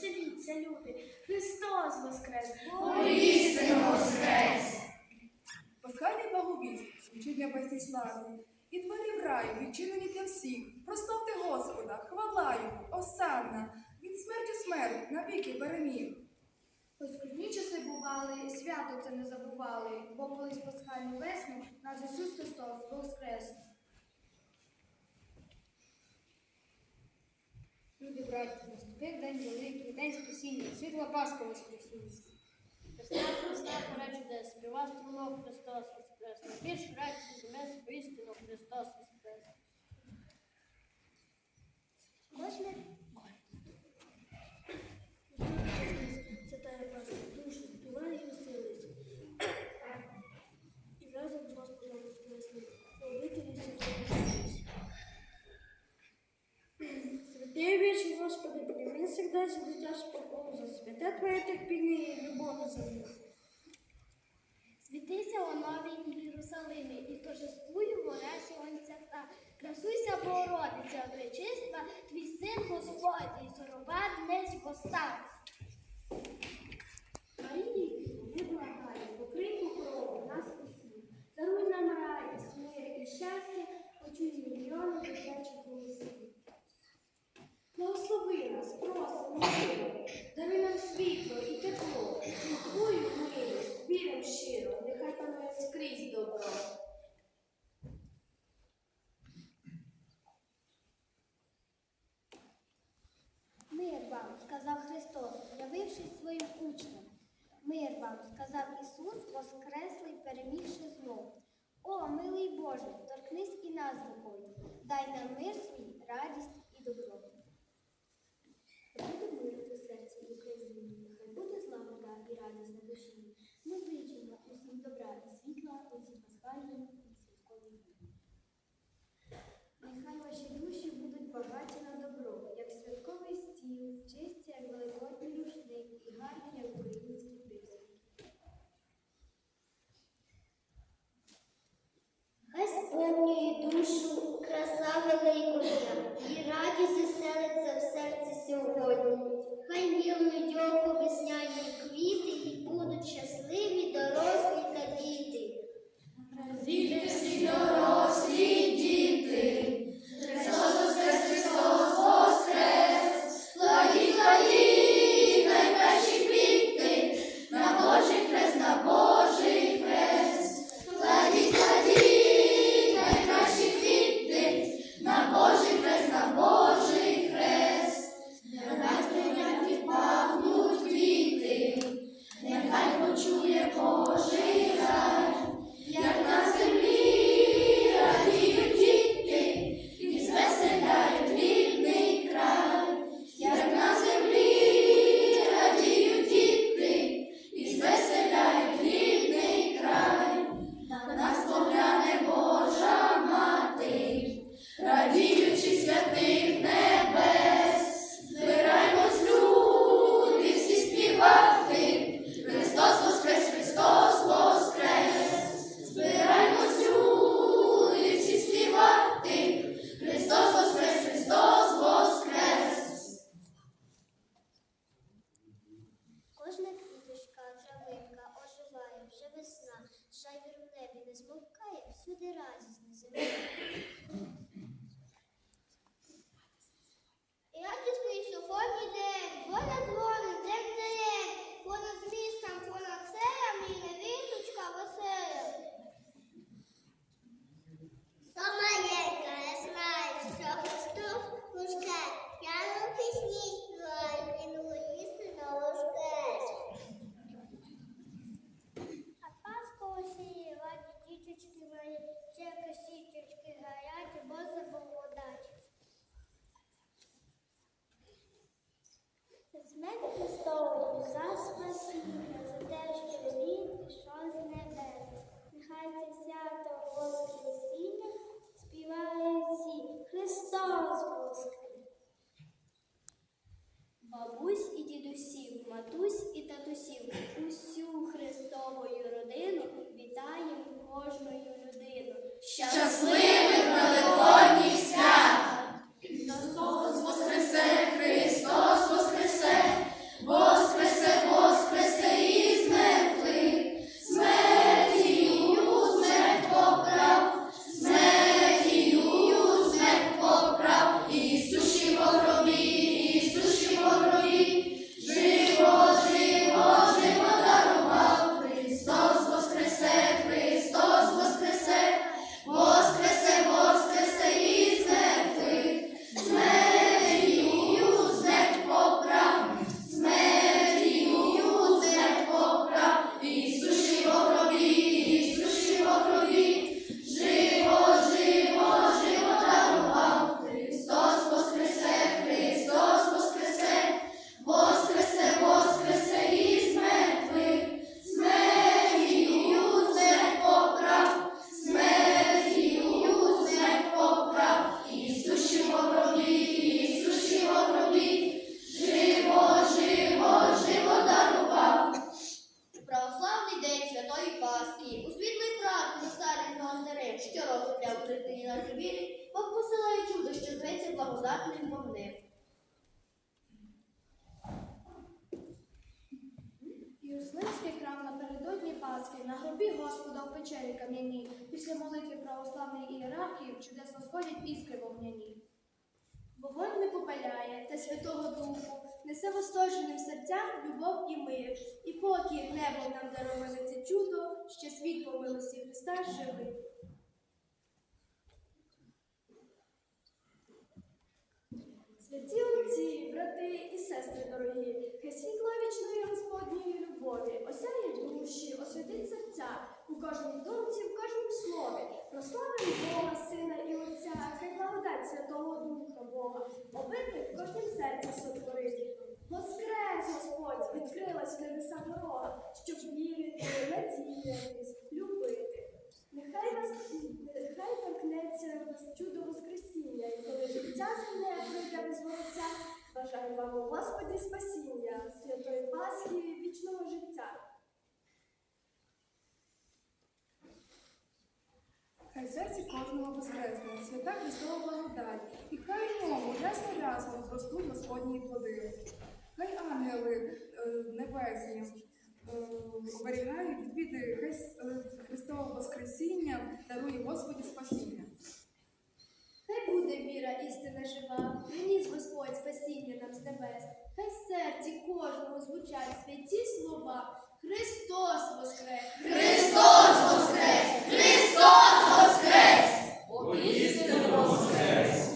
веселіться, люди, Христос воскрес! Воістину воскрес! Пасхальний благовіст звучить небесній славі. І двері в раю відчинені для всіх. Прославте Господа, хвала йому, осанна, від смерті смерть навіки переміг. Ось скрутні часи бували, свято це не забували, бо колись пасхальну весну наш Ісус Христос воскрес. Люди, браті, наступив день великий, день спасіння, світла Пасха воскресіння. Христа, Христа, пора чудес, співа струнок Христос Воскрес. На більш радість земець, поістину Христос Воскрес. Можна? Дитя спокою, за святе Твоє терпіння і любов на землю. Світися о новій Єрусалимі, і торжествуй горе сонця та красуйся, Богородиця, пречиста, твій син Господь, і сорова днесь постав. Марії, не благай, покрий покрову нас усіх. Даруй нам радість, мир і щастя, почуй мільйони дитячих голосів. Благослови нас, просимо, даруй нам світло і тепло, і твою милість, вірим щиро, нехай панує скрізь добро. Мир вам, сказав Христос, явившись своїм учням. Мир вам, сказав Ісус, воскреслий, перемігши знов. О, милий Боже, торкнись і нас рукою, дай нам мир свій, радість і добро. Буде мир у серці України, нехай буде злагода і радість на душі. Ми зичимо усім добра і світла у ці жайвір в небі не змовкає, всюди радість на землі. хто Бог посилає чудо, що зветься благодатним вогнем. Єрусалимський храм напередодні Пасхи на гробі Господа в печері кам'яні Після молитви православної ієрархії чудесно сходять іскри вогняні. Вогонь не попаляє та Святого Духу, несе востоженим серцям любов і мир, і поки небо нам дароване це чудо, ще світ по милості Христа живий. Святі отці, брати і сестри дорогі, хай світло вічної Господньої любові осяє душі, освятить серця у кожній думці, в кожнім слові. Прославимо Бога, Сина і Отця, хай благодать Святого Духа Бога, обити в кожнім серці сотворить. Воскрес, Господь, відкрилась небеса дорога, щоб вірити, надіятись, любити. Нехай вас нехай торкнеться вас чудо коли життя земне без вороття, бажаю вам у Господі спасіння, святої Пасхи, вічного життя. Хай серці кожного воскресне, свята Христова благодать, і хай ньому ясно ясно зростуть Господні плоди. Хай ангели е, небесні е, оберігають від біди, хай е, Христове Воскресіння дарує Господі спасіння. Хай буде віра жива, приходить спасіння нам з небес. Хай в серці кожного звучать святі слова. Христос воскрес! Христос воскрес! Христос воскрес! Воістину воскрес!